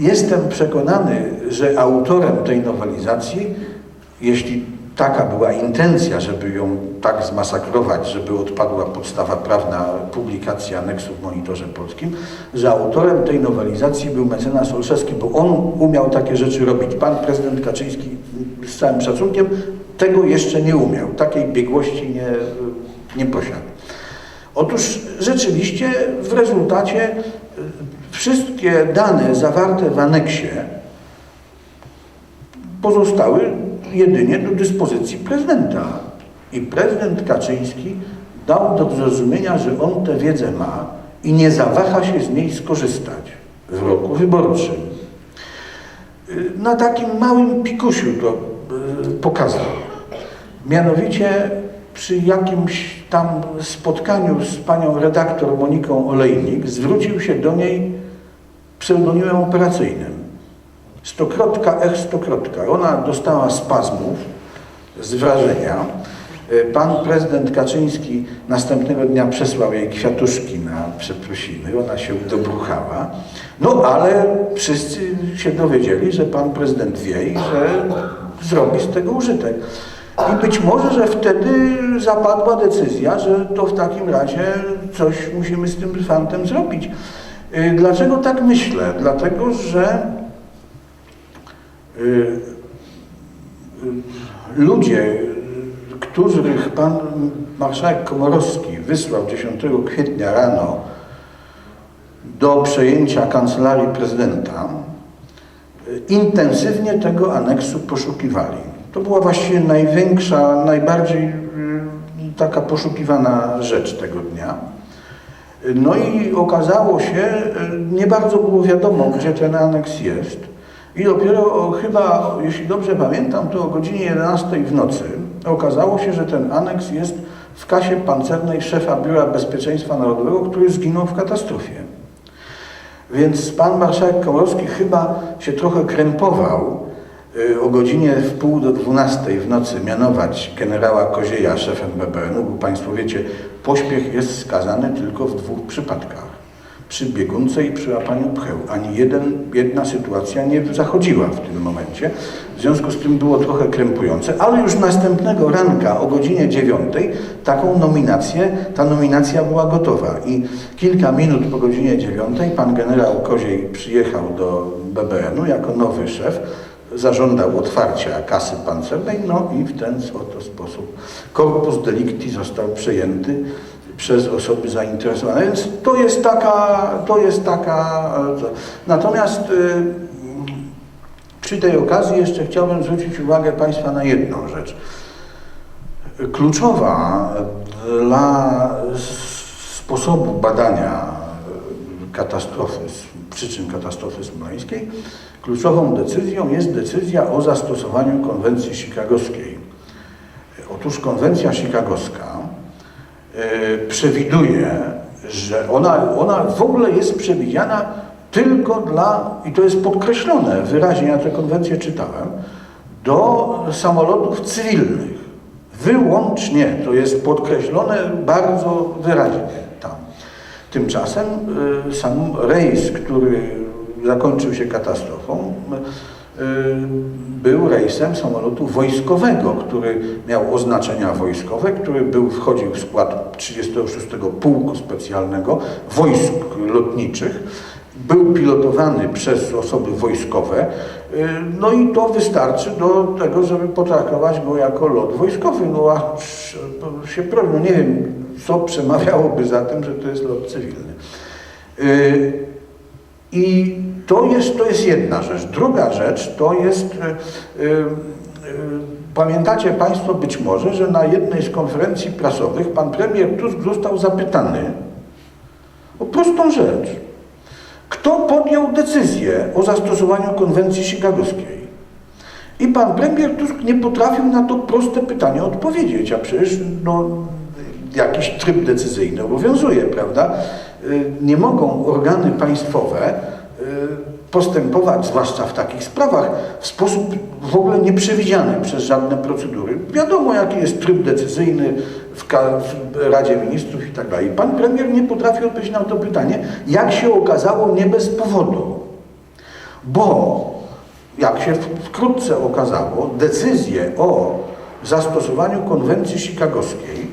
Jestem przekonany, że autorem tej nowelizacji, jeśli taka była intencja, żeby ją tak zmasakrować, żeby odpadła podstawa prawna publikacji aneksu w Monitorze Polskim, że autorem tej nowelizacji był mecenas Olszewski, bo on umiał takie rzeczy robić. Pan prezydent Kaczyński, z całym szacunkiem, tego jeszcze nie umiał. Takiej biegłości nie, nie posiadł. Otóż rzeczywiście w rezultacie wszystkie dane zawarte w aneksie pozostały jedynie do dyspozycji prezydenta. I prezydent Kaczyński dał do zrozumienia, że on tę wiedzę ma i nie zawaha się z niej skorzystać w roku wyborczym. Na takim małym pikusiu to y, pokazał. Mianowicie przy jakimś tam spotkaniu z panią redaktor Moniką Olejnik zwrócił się do niej pseudonimem operacyjnym. Stokrotka, ech stokrotka. Ona dostała spazmów z wrażenia. Y, Pan prezydent Kaczyński następnego dnia przesłał jej kwiatuszki na przeprosiny. Ona się dobruchała. No ale wszyscy się dowiedzieli, że pan prezydent wie i że zrobi z tego użytek. I być może, że wtedy zapadła decyzja, że to w takim razie coś musimy z tym fantem zrobić. Y, Dlaczego tak myślę? Dlatego, że y, y, ludzie, których pan marszałek Komorowski wysłał 10 kwietnia rano do przejęcia kancelarii prezydenta, intensywnie tego aneksu poszukiwali. To była właściwie największa, najbardziej y, taka poszukiwana rzecz tego dnia. No i okazało się, y, nie bardzo było wiadomo, gdzie ten aneks jest. I dopiero chyba, jeśli dobrze pamiętam, to o godzinie 11 w nocy okazało się, że ten aneks jest w kasie pancernej szefa Biura Bezpieczeństwa Narodowego, który zginął w katastrofie. Więc pan marszałek Komorowski chyba się trochę krępował o godzinie w pół do dwunastej w nocy mianować generała Kozieja szefem BBN-u, bo Państwo wiecie, pośpiech jest skazany tylko w dwóch przypadkach. Przy biegunce i przy łapaniu pcheł. Ani jeden, jedna sytuacja nie zachodziła w tym momencie. W związku z tym było trochę krępujące, ale już następnego ranka o godzinie dziewiątej taką nominację, ta nominacja była gotowa. I kilka minut po godzinie dziewiątej pan generał Koziej przyjechał do BBN-u jako nowy szef zażądał otwarcia kasy pancernej, no i w ten oto sposób corpus delicti został przejęty przez osoby zainteresowane. Więc to jest taka, to jest taka. e, Natomiast y, przy tej okazji jeszcze chciałbym zwrócić uwagę Państwa na jedną rzecz. Kluczowa dla sposobu badania katastrofy, przyczyn katastrofy smoleńskiej, kluczową decyzją jest decyzja o zastosowaniu konwencji chicagowskiej. Otóż konwencja chicagowska e, przewiduje, że ona, ona w ogóle jest przewidziana tylko dla, i to jest podkreślone wyraźnie, ja tę konwencję czytałem, do samolotów cywilnych. Wyłącznie, to jest podkreślone bardzo wyraźnie tam. Tymczasem y, sam rejs, który zakończył się katastrofą, y, był rejsem samolotu wojskowego, który miał oznaczenia wojskowe, który był, wchodził w skład 36 Pułku Specjalnego Wojsk Lotniczych. Był pilotowany przez osoby wojskowe, y, no i to wystarczy do tego, żeby potraktować go jako lot wojskowy. No a się no nie wiem, co przemawiałoby za tym, że to jest lot cywilny. Y, I to jest, to jest jedna rzecz. Druga rzecz to jest, y, y, pamiętacie Państwo być może, że na jednej z konferencji prasowych pan premier Tusk został zapytany o prostą rzecz. Kto podjął decyzję o zastosowaniu konwencji chicagowskiej? I pan premier Tusk nie potrafił na to proste pytanie odpowiedzieć, a przecież no, jakiś tryb decyzyjny obowiązuje, prawda? Y, Nie mogą organy państwowe y, postępować, zwłaszcza w takich sprawach, w sposób w ogóle nieprzewidziany przez żadne procedury. Wiadomo, jaki jest tryb decyzyjny w, Radzie Ministrów i tak dalej. Pan premier nie potrafi odpowiedzieć na to pytanie, jak się okazało, nie bez powodu. bo jak się wkrótce okazało, decyzję o zastosowaniu konwencji chicagowskiej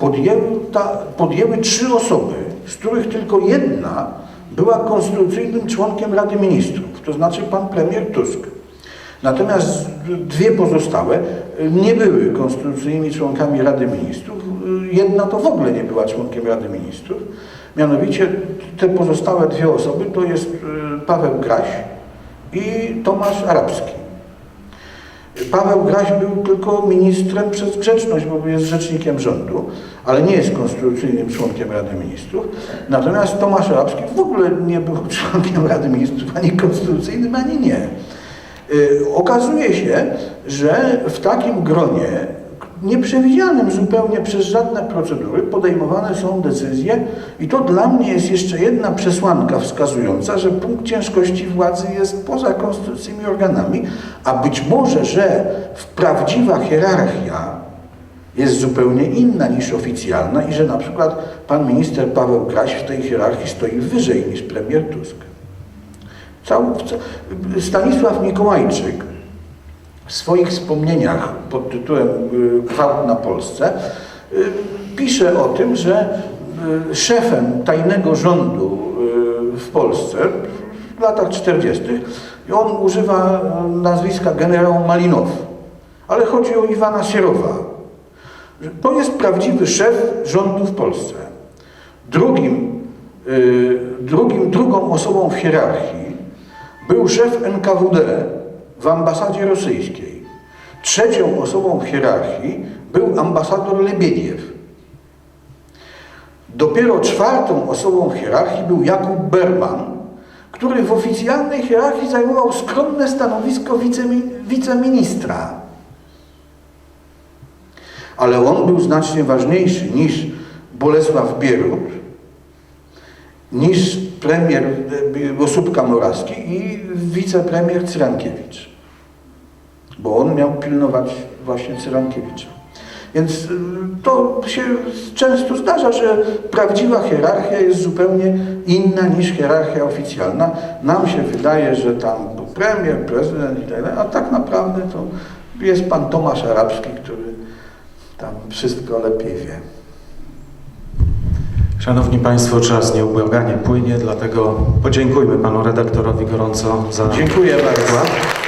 podjęły, ta, podjęły trzy osoby, z których tylko jedna była konstytucyjnym członkiem Rady Ministrów, to znaczy pan premier Tusk. Natomiast dwie pozostałe nie były konstytucyjnymi członkami Rady Ministrów. Jedna to w ogóle nie była członkiem Rady Ministrów. Mianowicie te pozostałe dwie osoby to jest y, Paweł Graś i Tomasz Arabski. Paweł Graś był tylko ministrem przez grzeczność, bo jest rzecznikiem rządu, ale nie jest konstytucyjnym członkiem Rady Ministrów. Natomiast Tomasz Arabski w ogóle nie był członkiem Rady Ministrów, ani konstytucyjnym, ani nie. Y, Okazuje się, że w takim gronie, nieprzewidzianym zupełnie przez żadne procedury, podejmowane są decyzje i to dla mnie jest jeszcze jedna przesłanka wskazująca, że punkt ciężkości władzy jest poza konstytucyjnymi organami, a być może, że prawdziwa hierarchia jest zupełnie inna niż oficjalna i że na przykład pan minister Paweł Graś w tej hierarchii stoi wyżej niż premier Tusk. Stanisław Mikołajczyk w swoich wspomnieniach pod tytułem y, Gwałt na Polsce y, pisze o tym, że y, szefem tajnego rządu w Polsce w latach 40. i on używa nazwiska generał Malinow, ale chodzi o Iwana Sierowa. To jest prawdziwy szef rządu w Polsce. Drugim, drugim, drugą osobą w hierarchii był szef NKWD w ambasadzie rosyjskiej. Trzecią osobą w hierarchii był ambasador Lebiediew. Dopiero czwartą osobą w hierarchii był Jakub Berman, który w oficjalnej hierarchii zajmował skromne stanowisko wicemi- wiceministra. Ale on był znacznie ważniejszy niż Bolesław Bierut, niż premier e, Osóbka Morawski i wicepremier Cyrankiewicz. Bo on miał pilnować właśnie Cyrankiewicza. Więc y, to się często zdarza, że prawdziwa hierarchia jest zupełnie inna niż hierarchia oficjalna. Nam się wydaje, że tam był premier, prezydent i tak dalej, a tak naprawdę to jest pan Tomasz Arabski, który tam wszystko lepiej wie. Szanowni Państwo, czas nieubłaganie płynie, dlatego podziękujmy Panu redaktorowi gorąco za Dziękuję bardzo.